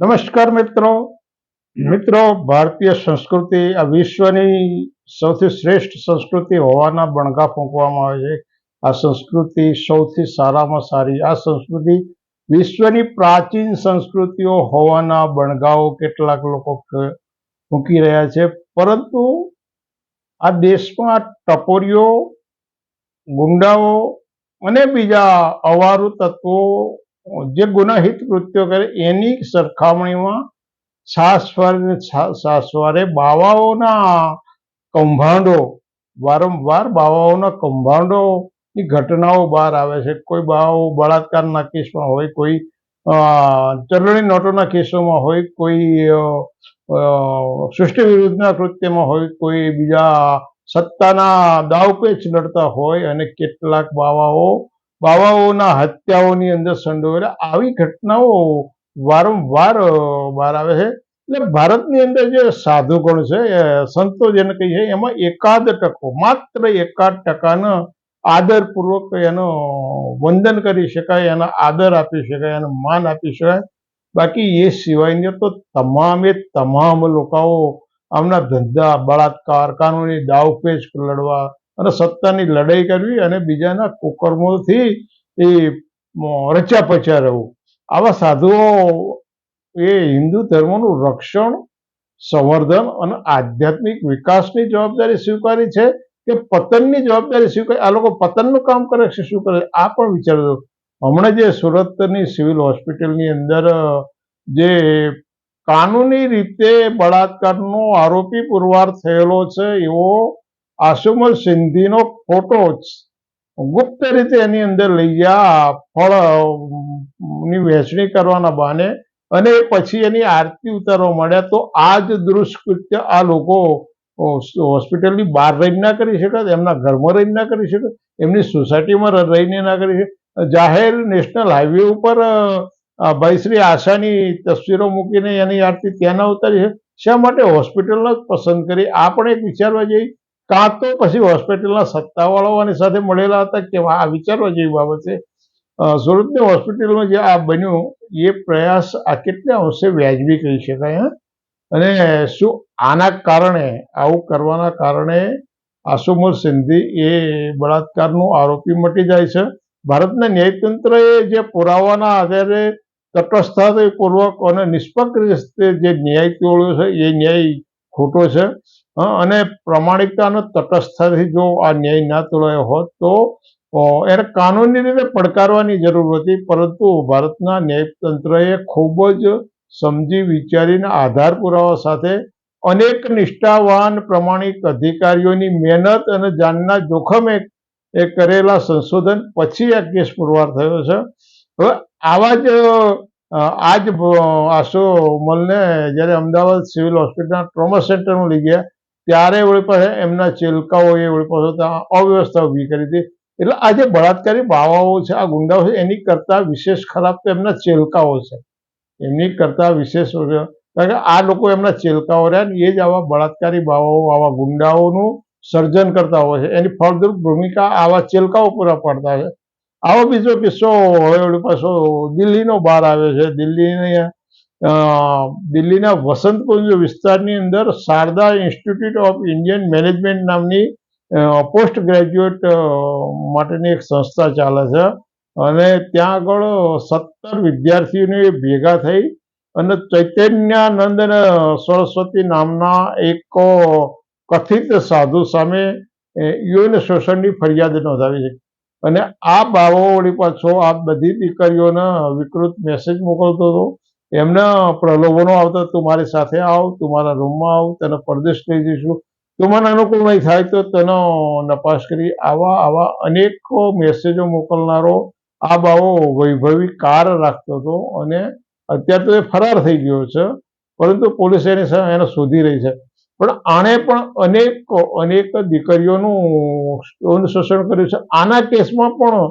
નમસ્કાર મિત્રો. મિત્રો, ભારતીય સંસ્કૃતિ આ વિશ્વની સૌથી શ્રેષ્ઠ સંસ્કૃતિ હોવાના બણગા ફૂંકવામાં આવે છે. આ સંસ્કૃતિ સૌથી સારામાં સારી. આ સંસ્કૃતિ વિશ્વની પ્રાચીન સંસ્કૃતિઓ હોવાના બણગાઓ કેટલાક લોકો ફૂંકી રહ્યા છે. પરંતુ આ દેશમાં ટપોરીઓ, ગુંડાઓ અને બીજા અવારું તત્વો જે ગુનાહિત કૃત્યો કરે, એની સરખામણીમાં છાસવારે સાસવારે બાવાઓના કૌભાંડો, વારંવાર બાવાઓના કૌભાંડોની ઘટનાઓ બહાર આવે છે. કોઈ બાવાઓ બળાત્કારના કેસમાં હોય, કોઈ ચલણી નોટોના કેસોમાં હોય, કોઈ સૃષ્ટિ વિરુદ્ધના કૃત્યમાં હોય, કોઈ બીજા સત્તાના દાવપેચ લડતા હોય અને કેટલાક બાવાઓ બાવાઓના હત્યાઓની અંદર સંડોવેલા આવી ઘટનાઓ વારંવાર બહાર આવે છે. એટલે ભારતની અંદર જે સાધુગણ છે સંતો જેને કહીએ એમાં એકાદ ટકો, માત્ર એકાદ ટકાનો આદરપૂર્વક એનો વંદન કરી શકાય, એનો આદર આપી શકાય, એનો માન આપી શકાય. બાકી એ સિવાયની તો તમામે તમામ લોકો આમના ધંધા, બળાત્કાર, કાનૂની દાવપેચ લડવા અને સત્તાની લડાઈ કરવી અને બીજાના કુકર્મોથી એ રચ્યા પચ્યા રહેવું. આવા સાધુઓ એ હિન્દુ ધર્મનું રક્ષણ, સંવર્ધન અને આધ્યાત્મિક વિકાસની જવાબદારી સ્વીકારી છે કે પતનની જવાબદારી સ્વીકારી? આ લોકો પતનનું કામ કરે છે, શું કરે આ પણ વિચારજો. હમણાં જે સુરતની સિવિલ હોસ્પિટલની અંદર જે કાનૂની રીતે બળાત્કારનો આરોપી પુરવાર થયેલો છે એવો આશુમલ સિંધીનો ફોટો ગુપ્ત રીતે એની અંદર લઈ ગયા ફળની વહેંચણી કરવાના બહાને. અને પછી એની આરતી ઉતારવા માંડ્યા તો આ જ દુષ્કૃત્ય આ લોકો હોસ્પિટલની બહાર રહીને ના કરી શકે એમના ઘરમાં રહીને ના કરી શકે એમની સોસાયટીમાં રહીને ના કરી શકે જાહેર નેશનલ હાઈવે ઉપર ભાઈ શ્રી આશાની તસવીરો મૂકીને એની આરતી ત્યાં ના ઉતારી છે શા માટે હોસ્પિટલનો જ પસંદ કરી? આ પણ એક વિચારવા જેવી કાં તો પછી હોસ્પિટલના સત્તાવાળાઓની સાથે મળેલા હતા કે આ વિચારવા જેવી બાબત છે. સુરતની હોસ્પિટલમાં જે આ બન્યું, એ પ્રયાસ આ કેટલા અંશે વ્યાજબી કહી શકાય અને શું આના કારણે, આવું કરવાના કારણે આસુમલ સિંધી એ બળાત્કારનો આરોપી મટી જાય છે? ભારતના ન્યાયતંત્રએ જે પુરાવાના આધારે તટસ્થતાપૂર્વક અને નિષ્પક્ષ રીતે જે ન્યાય તોડ્યો છે, એ ન્યાય ખોટો છે. અને પ્રમાણિકતાનો તટસ્થતાથી જો આ ન્યાય ના તળાયો હોત તો એને કાનૂની રીતે પડકારવાની જરૂર હતી, પરંતુ ભારતના ન્યાયતંત્રએ ખૂબ જ સમજી વિચારીને આધાર પુરાવા સાથે અનેક નિષ્ઠાવાન પ્રમાણિક અધિકારીઓની મહેનત અને જાનના જોખમે એ કરેલા સંશોધન પછી આ કેસ પુરવાર થયો છે. હવે આવા જ આ જ આશો મલને જ્યારે અમદાવાદ સિવિલ હોસ્પિટલના ટ્રોમા સેન્ટરમાં લઈ ગયા ત્યારે વળી પાસે એમના ચેલકાઓએ વળી પાસે અવ્યવસ્થા ઊભી કરી હતી. એટલે આ જે બળાત્કારી બાવાઓ છે, આ ગુંડાઓ છે, એની કરતા વિશેષ ખરાબ તો એમના ચેલકાઓ છે. એમની કરતા વિશેષ કારણ કે આ લોકો એમના ચેલકાઓ રહ્યા ને એ જ આવા બળાત્કારી બાવાઓ, આવા ગુંડાઓનું સર્જન કરતા હોય છે. એની ફળદ્રુપ ભૂમિકા આવા ચેલકાઓ પૂરા પાડતા છે. આવો બીજો કિસ્સો હવે પાછો દિલ્હીનો બહાર આવે છે. દિલ્હીની દિલ્હીના વસંતકુંજ વિસ્તારની અંદર Sharda institute of Indian management નામની પોસ્ટ ગ્રેજ્યુએટ માટેની એક સંસ્થા ચાલે છે. અને ત્યાં આગળ સત્તર વિદ્યાર્થીઓને ભેગા થઈ અને ચૈતન્યાનંદ સરસ્વતી નામના એક કથિત સાધુ સામે યુએન શોષણની ફરિયાદ નોંધાવી છે. અને આ બાબો વળી પાછો આ બધી દીકરીઓને વિકૃત મેસેજ મોકલતો હતો. એમના પ્રલોભનો આવતા, તું મારી સાથે આવ, તું મારા રૂમમાં આવ, તને પરદેશ લઈ જઈશું. તું મને અનુકૂળ નહીં થાય તો તેનો નપાસ કરી આવા આવા અનેકો મેસેજો મોકલનારો આ બાવો વૈભવી કાર રાખતો હતો અને અત્યારે તો એ ફરાર થઈ ગયો છે, પરંતુ પોલીસ એની સામે એને શોધી રહી છે. પણ આણે પણ અનેક અનેક દીકરીઓનું યૌન શોષણ કર્યું છે. આના કેસમાં પણ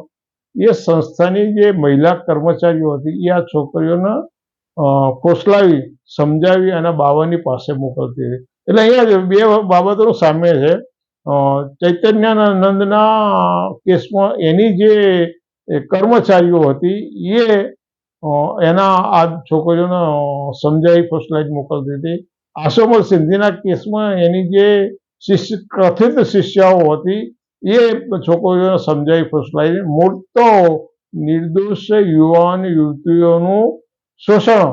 એ સંસ્થાની જે મહિલા કર્મચારીઓ હતી, એ આ છોકરીઓને અ, ફોસલાવી સમજાવી અને બાવાની પાસે મોકલતી હતી. એટલે અહીંયા બે બાબતો સામે છે. ચૈતન્યાનંદના કેસમાં એની જે કર્મચારીઓ હતી એ એના આ છોકરીઓને સમજાવી ફોસલાવી મોકલતી હતી. આસોમલ સિંધીના કેસમાં એની જે શિષ્ય કથિત શિષ્યાઓ હતી એ છોકરીઓને સમજાવી ફોસલાવી મોટો નિર્દોષ યુવાન યુવતીઓનું શોષણ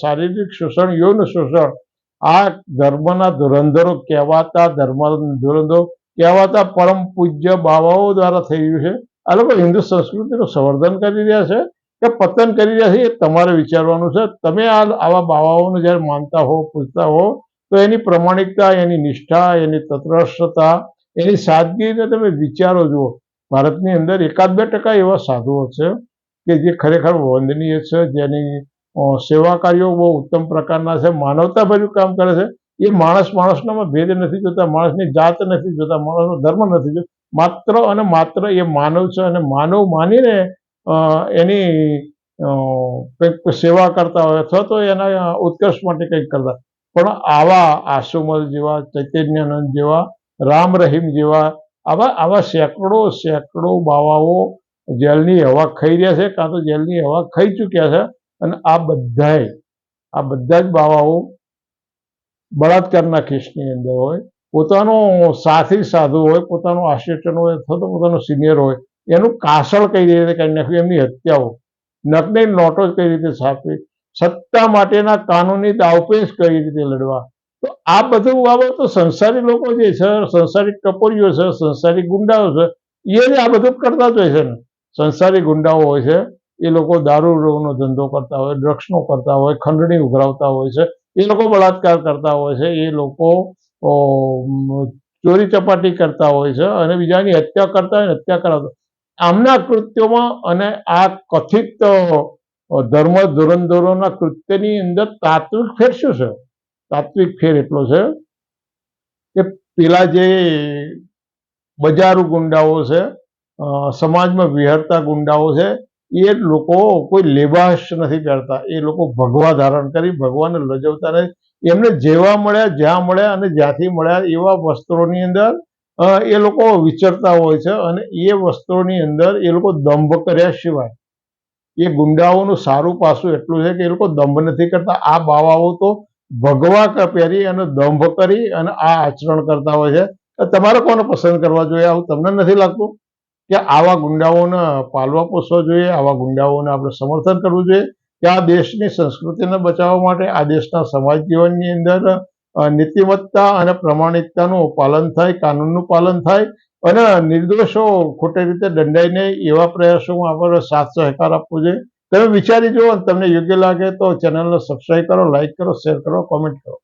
શારીરિક શોષણ, યૌન શોષણ. આ ધર્મના ધુરંધરો કહેવાતા ધર્મના ધુરંધરો કહેવાતા પરમ પૂજ્ય બાવાઓ દ્વારા થઈ રહ્યું છે. આ લોકો હિન્દુ સંસ્કૃતિનું સંવર્ધન કરી રહ્યા છે કે પતન કરી રહ્યા છે એ તમારે વિચારવાનું છે. તમે આ આવા બાવાઓને જ્યારે માનતા હો, પૂજતા હો, તો એની પ્રમાણિકતા, એની નિષ્ઠા, એની તત્રસ્થતા એની સાદગીને તમે વિચારો જુઓ. ભારતની અંદર એકાદ બે ટકા એવા સાધુઓ છે કે જે ખરેખર વંદનીય છે, જેની સેવા કાર્યો બહુ ઉત્તમ પ્રકારના છે. માનવતાભર્યું કામ કરે છે. એ માણસ માણસનામાં ભેદ નથી જોતા, માણસની જાત નથી જોતા, માણસનો ધર્મ નથી જોતા. માત્ર અને માત્ર એ માનવ છે અને માનવ માનીને એની કંઈક સેવા કરતા હોય અથવા તો એના ઉત્કર્ષ માટે કંઈક કરતા. પણ આવા આસુમલ જેવા, ચૈતન્યાનંદ જેવા, રામ રહીમ જેવા, આવા આવા સેંકડો સેંકડો બાવાઓ જેલની હવા ખાઈ રહ્યા છે. કાં તો જેલની હવા ખાઈ ચૂક્યા છે. અને આ બધાય, આ બધા જ બાવાઓ બળાત્કારના કેસની અંદર હોય, પોતાનો સાથી સાધુ હોય, પોતાનો આશિષ્ટન હોય, અથવા તો પોતાનો સિનિયર હોય, એનું કાસળ કઈ રીતે કરી નાખ્યું, એમની હત્યાઓ, નકને નોટો કઈ રીતે છાપવી, સત્તા માટેના કાનૂની દાવપેચ કઈ રીતે લડવા, તો આ બધું બાબતો સંસારી લોકો જે છે, સંસારી ટપોરીઓ છે, સંસારી ગુંડાઓ છે, એ જ આ બધું કરતા જ હોય છે ને. સંસારી ગુંડાઓ હોય છે એ લોકો દારૂ રોગનો ધંધો કરતા હોય ડ્રગ્સનો કરતા હોય, ખંડણી ઉઘરાવતા હોય છે. એ લોકો બળાત્કાર કરતા હોય છે. એ લોકો ચોરી ચપાટી કરતા હોય છે અને બીજાની હત્યા કરતા હોય હત્યા કરાવતા આમના કૃત્યોમાં અને આ કથિત ધર્મ ધુરંધરોના કૃત્યની અંદર તાત્વિક ફેર શું છે? તાત્વિક ફેર એટલો છે કે પેલા જે બજારુ ગુંડાઓ છે સમાજમાં વિહરતા ગુંડાઓ છે એ લોકો કોઈ લેબાશ નથી કરતા એ લોકો ભગવા ધારણ કરી ભગવાનને લજવતા રહે. એમને જેવા મળ્યા, જ્યાં મળ્યા અને જ્યાંથી મળ્યા એવા વસ્ત્રોની અંદર એ લોકો વિચરતા હોય છે અને એ વસ્ત્રોની અંદર એ લોકો દંભ કર્યા સિવાય. એ ગુંડાઓનું સારું પાસું એટલું છે કે એ લોકો દંભ નથી કરતા. આ બાવાઓ તો ભગવા પહેરી અને દંભ કરી અને આ આચરણ કરતા હોય છે. તમારે કોને પસંદ કરવા જોઈએ? આવું તમને નથી લાગતું? કે આવા ગુંડાઓને પાલવા પોસવા જોઈએ, આવા ગુંડાઓને આપણે સમર્થન કરવું જોઈએ કે આ દેશની સંસ્કૃતિને બચાવવા માટે આ દેશના સમાજ જીવનની અંદર નીતિમત્તા અને પ્રમાણિકતાનું પાલન થાય, કાનૂનનું પાલન થાય અને નિર્દોષો ખોટી રીતે દંડાઈ નહીં એવા પ્રયાસોમાં આપણે સાથ સહકાર આપવો જોઈએ. તમે વિચારી જુઓ તમને યોગ્ય લાગે તો ચેનલને સબસ્ક્રાઈબ કરો લાઈક કરો શેર કરો કોમેન્ટ કરો.